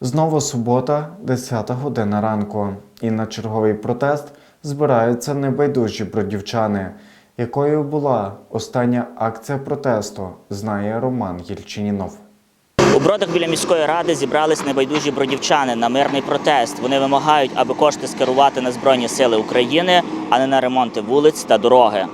Знову субота, 10 година ранку, і на черговий протест збираються небайдужі бродівчани. Якою була остання акція протесту, знає Роман Єльчинінов. У бродах біля міської ради зібрались небайдужі бродівчани на мирний протест. Вони вимагають, аби кошти скерувати на Збройні сили України, а не на ремонти вулиць та дороги.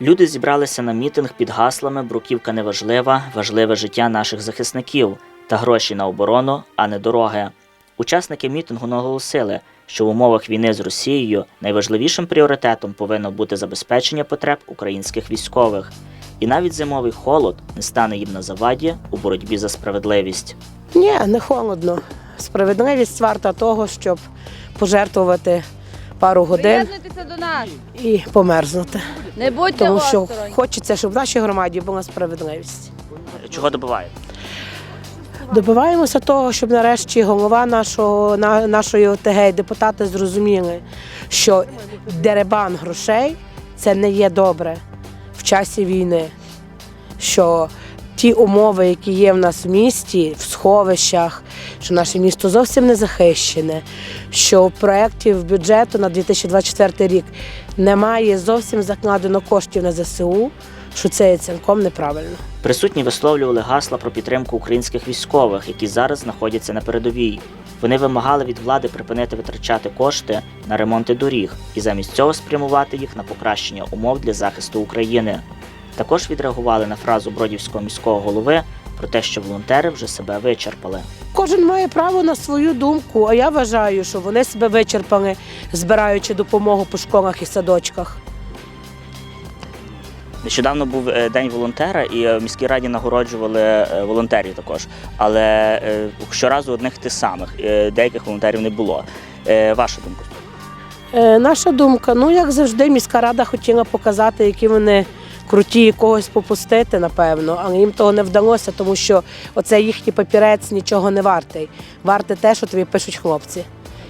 Люди зібралися на мітинг під гаслами Бруківка не важлива, важливе життя наших захисників та гроші на оборону, а не дороги. Учасники мітингу наголосили, що в умовах війни з Росією найважливішим пріоритетом повинно бути забезпечення потреб українських військових. І навіть зимовий холод не стане їм на заваді у боротьбі за справедливість. Ні, не холодно. Справедливість варта того, щоб пожертвувати пару годин Приєднуйтеся до нас. і померзнути. Не будьте Тому що осторонь. хочеться, щоб в нашій громаді була справедливість. Чого добивають? Добиваємося того, щоб нарешті голова нашого, на, нашої ОТГ і депутати зрозуміли, що деребан грошей це не є добре в часі війни. Що ті умови, які є в нас в місті, в сховищах, що наше місто зовсім не захищене, що в проєкті в бюджету на 2024 рік немає зовсім закладено коштів на ЗСУ, що це є цілком неправильно. Присутні висловлювали гасла про підтримку українських військових, які зараз знаходяться на передовій. Вони вимагали від влади припинити витрачати кошти на ремонти доріг і замість цього спрямувати їх на покращення умов для захисту України. Також відреагували на фразу бродівського міського голови про те, що волонтери вже себе вичерпали. Кожен має право на свою думку, а я вважаю, що вони себе вичерпали, збираючи допомогу по школах і садочках. Нещодавно був е, день волонтера, і е, в міській раді нагороджували е, волонтерів також. Але щоразу одних тих самих деяких волонтерів не було. Ваша думка? Наша думка, ну як завжди, міська рада хотіла показати, які вони круті, когось попустити, напевно, але їм того не вдалося, тому що оцей їхній папірець нічого не вартий. Варте те, що тобі пишуть хлопці.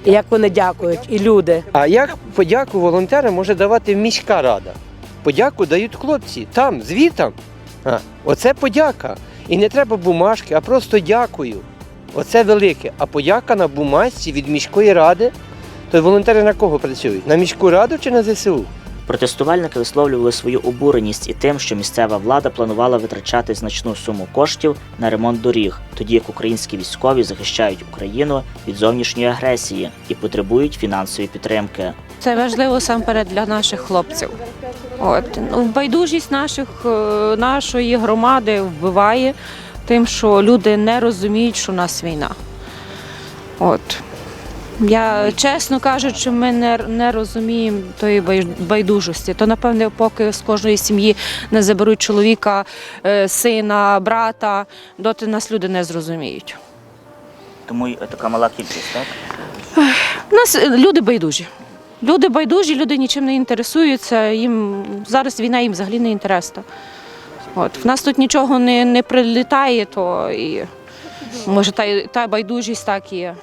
І як вони дякують, і люди. А як подяку волонтерам може давати міська рада? Подяку дають хлопці там, звітам. А, оце подяка. І не треба бумажки, а просто дякую. Оце велике. А подяка на бумажці від міської ради. То волонтери на кого працюють? На міську раду чи на ЗСУ? Протестувальники висловлювали свою обуреність і тим, що місцева влада планувала витрачати значну суму коштів на ремонт доріг, тоді як українські військові захищають Україну від зовнішньої агресії і потребують фінансової підтримки. Це важливо сам перед для наших хлопців. От ну, байдужість наших е, нашої громади вбиває тим, що люди не розуміють, що у нас війна. От. Я чесно кажучи, ми не, не розуміємо тої бай- байдужості. То напевне, поки з кожної сім'ї не заберуть чоловіка, е, сина, брата, доти нас люди не зрозуміють. Тому така мала кількість, так? У нас е, люди байдужі. Люди байдужі, люди нічим не інтересуються. Їм зараз війна їм взагалі не інтересна. От в нас тут нічого не, не прилітає, то і може та, та байдужість так і є.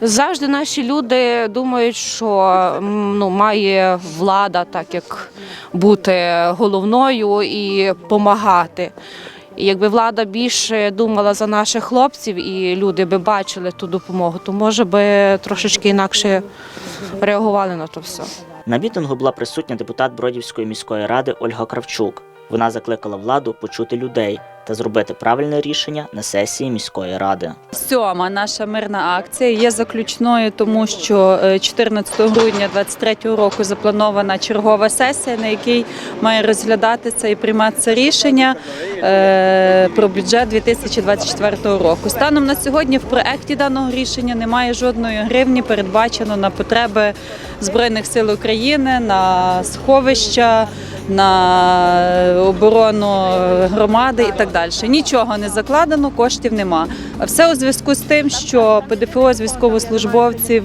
Завжди наші люди думають, що ну, має влада так як бути головною і допомагати. І якби влада більше думала за наших хлопців і люди би бачили ту допомогу, то може би трошечки інакше реагували на то все. На мітингу була присутня депутат Бродівської міської ради Ольга Кравчук. Вона закликала владу почути людей та зробити правильне рішення на сесії міської ради. Сьома наша мирна акція є заключною, тому що е, 14 грудня 2023 року запланована чергова сесія, на якій має розглядатися і прийматися рішення е, про бюджет 2024 року. Станом на сьогодні в проекті даного рішення немає жодної гривні передбачено на потреби збройних сил України, на сховища, на оборону громади і так далі. Нічого не закладено, коштів нема. Все у зв'язку з тим, що ПДФО з військовослужбовців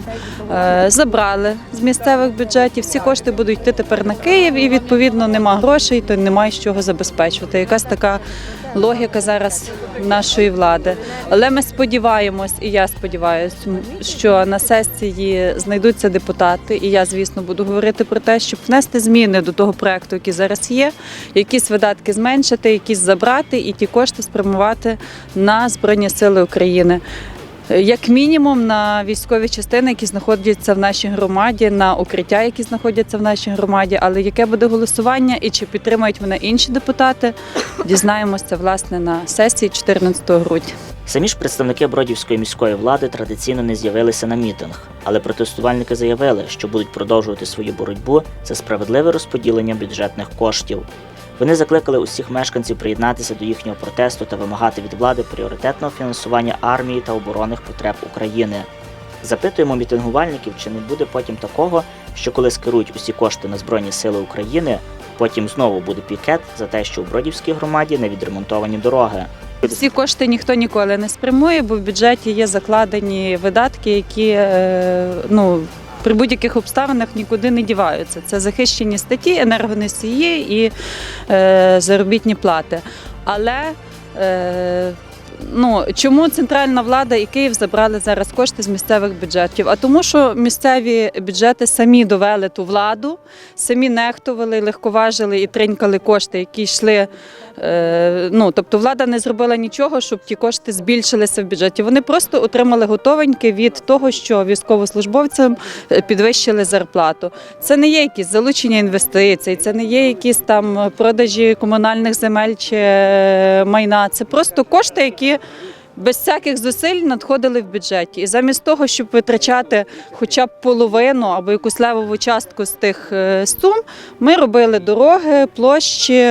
е, забрали з місцевих бюджетів. Всі кошти будуть йти тепер на Київ, і відповідно нема грошей, то немає з чого забезпечувати. Якась така логіка зараз нашої влади. Але ми сподіваємось, і я сподіваюся, що на сесії знайдуться депутати, і я, звісно, буду говорити про те, щоб внести зміни до того проекту, який зараз є, якісь видатки зменшити, якісь забрати, і ті кошти спрямувати на Збройні Сили України. Як мінімум на військові частини, які знаходяться в нашій громаді, на укриття, які знаходяться в нашій громаді. Але яке буде голосування і чи підтримають мене інші депутати, дізнаємося власне на сесії 14 грудня. Самі ж представники Бродівської міської влади традиційно не з'явилися на мітинг, але протестувальники заявили, що будуть продовжувати свою боротьбу за справедливе розподілення бюджетних коштів. Вони закликали усіх мешканців приєднатися до їхнього протесту та вимагати від влади пріоритетного фінансування армії та оборонних потреб України. Запитуємо мітингувальників, чи не буде потім такого, що коли скерують усі кошти на Збройні Сили України, потім знову буде пікет за те, що у Бродівській громаді не відремонтовані дороги. Всі кошти ніхто ніколи не спрямує, бо в бюджеті є закладені видатки, які е, ну. При будь-яких обставинах нікуди не діваються. Це захищені статті, енергоносії і е, заробітні плати. Але е, ну, чому центральна влада і Київ забрали зараз кошти з місцевих бюджетів? А тому, що місцеві бюджети самі довели ту владу, самі нехтували, легковажили і тринькали кошти, які йшли. Е, ну, тобто влада не зробила нічого, щоб ті кошти збільшилися в бюджеті. Вони просто отримали готовеньки від того, що військовослужбовцям е, підвищили зарплату. Це не є якісь залучення інвестицій, це не є якісь там продажі комунальних земель чи е, майна. Це просто кошти, які без всяких зусиль надходили в бюджеті. І замість того, щоб витрачати хоча б половину або якусь левову частку з тих е, сум, ми робили дороги, площі,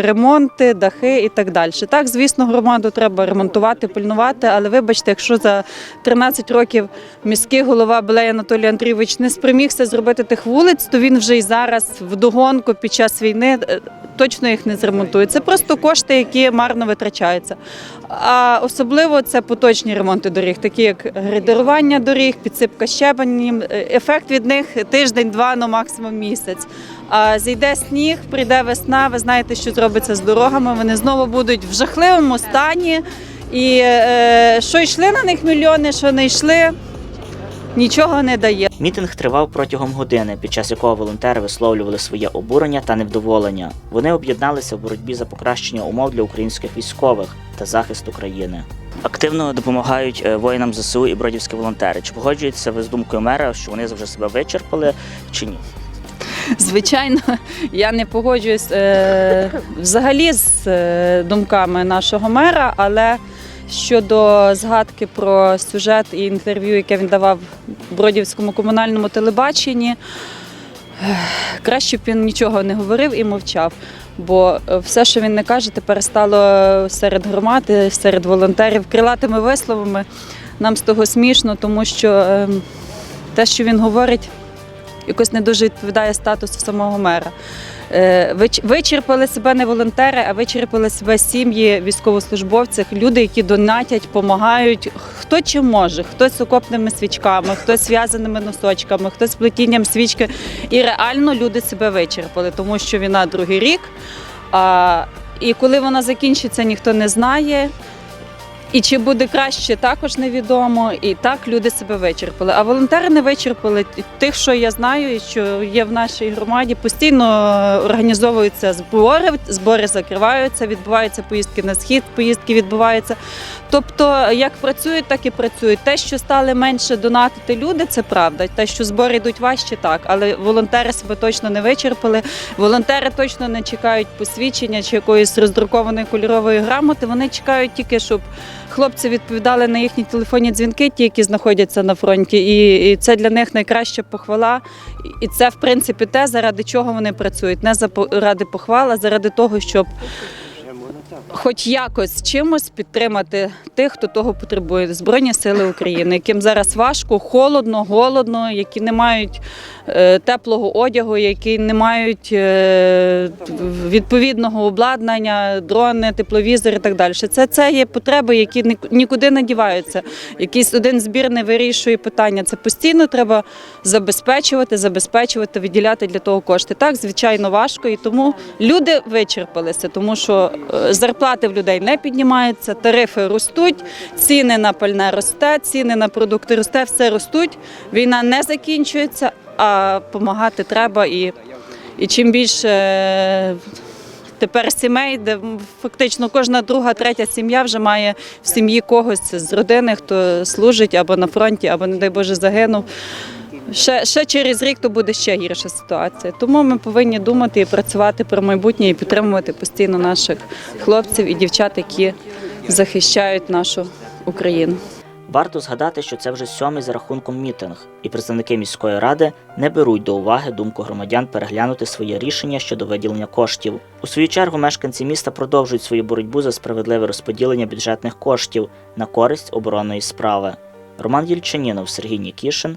ремонти, дахи і так далі. Так, звісно, громаду треба ремонтувати, пильнувати, але вибачте, якщо за 13 років міський голова Белей Анатолій Андрійович не спромігся зробити тих вулиць, то він вже і зараз вдогонку під час війни е, точно їх не зремонтує. Це просто кошти, які марно витрачаються. А особливо це поточні ремонти доріг, такі як грейдерування доріг, підсипка щебенем. Е, Ефект від них тиждень-два, ну максимум місяць. А зійде сніг, прийде весна. Ви знаєте, що зробиться з дорогами. Вони знову будуть в жахливому стані. І е, що йшли на них мільйони, що не йшли, нічого не дає. Мітинг тривав протягом години, під час якого волонтери висловлювали своє обурення та невдоволення. Вони об'єдналися в боротьбі за покращення умов для українських військових та захист України. Активно допомагають е, воїнам ЗСУ і бродівські волонтери. Чи погоджуєтеся ви з думкою мера, що вони вже себе вичерпали, чи ні? Звичайно, я не погоджуюсь е, взагалі з е, думками нашого мера, але щодо згадки про сюжет і інтерв'ю, яке він давав Бродівському комунальному телебаченні, краще б він нічого не говорив і мовчав. Бо все, що він не каже, тепер стало серед громади, серед волонтерів крилатими висловами. Нам з того смішно, тому що е, те, що він говорить, якось не дуже відповідає статусу самого мера. Е, Вичерпали себе не волонтери, а вичерпали себе сім'ї військовослужбовців, люди, які донатять, допомагають. Хто чим може, хтось з окопними свічками, хтось зв'язаними носочками, хтось плетінням свічки. І реально люди себе вичерпали, тому що війна другий рік. А, і коли вона закінчиться, ніхто не знає. І чи буде краще, також невідомо. І так люди себе вичерпали. А волонтери не вичерпали. Тих, що я знаю, і що є в нашій громаді, постійно організовуються збори, збори закриваються, відбуваються поїздки на схід, поїздки відбуваються. Тобто, як працюють, так і працюють. Те, що стали менше донатити люди, це правда. Те, що збори йдуть важче, так. Але волонтери себе точно не вичерпали. Волонтери точно не чекають посвідчення чи якоїсь роздрукованої кольорової грамоти. Вони чекають тільки, щоб хлопці відповідали на їхні телефонні дзвінки, ті, які знаходяться на фронті. І, це для них найкраща похвала. І це, в принципі, те, заради чого вони працюють. Не заради похвала, а заради того, щоб хоч якось чимось підтримати тих, хто того потребує. Збройні сили України, яким зараз важко, холодно, голодно, які не мають е, теплого одягу, які не мають е, відповідного обладнання, дрони, тепловізори і так далі. Це, це є потреби, які ні- нікуди не діваються. Якийсь один збір не вирішує питання. Це постійно треба забезпечувати, забезпечувати, виділяти для того кошти. Так, звичайно, важко, і тому люди вичерпалися, тому що е, зарплати в людей не піднімаються, тарифи ростуть, ціни на пальне росте, ціни на продукти росте, все ростуть. Війна не закінчується, а допомагати треба і, і чим більше. тепер сімей, де фактично кожна друга, третя сім'я вже має в сім'ї когось з родини, хто служить або на фронті, або, не дай Боже, загинув. Ще, ще через рік то буде ще гірша ситуація. Тому ми повинні думати і працювати про майбутнє і підтримувати постійно наших хлопців і дівчат, які захищають нашу Україну. Варто згадати, що це вже сьомий за рахунком мітинг, і представники міської ради не беруть до уваги думку громадян переглянути своє рішення щодо виділення коштів. У свою чергу мешканці міста продовжують свою боротьбу за справедливе розподілення бюджетних коштів на користь оборонної справи. Роман Єльчанінов, Сергій Нікішин,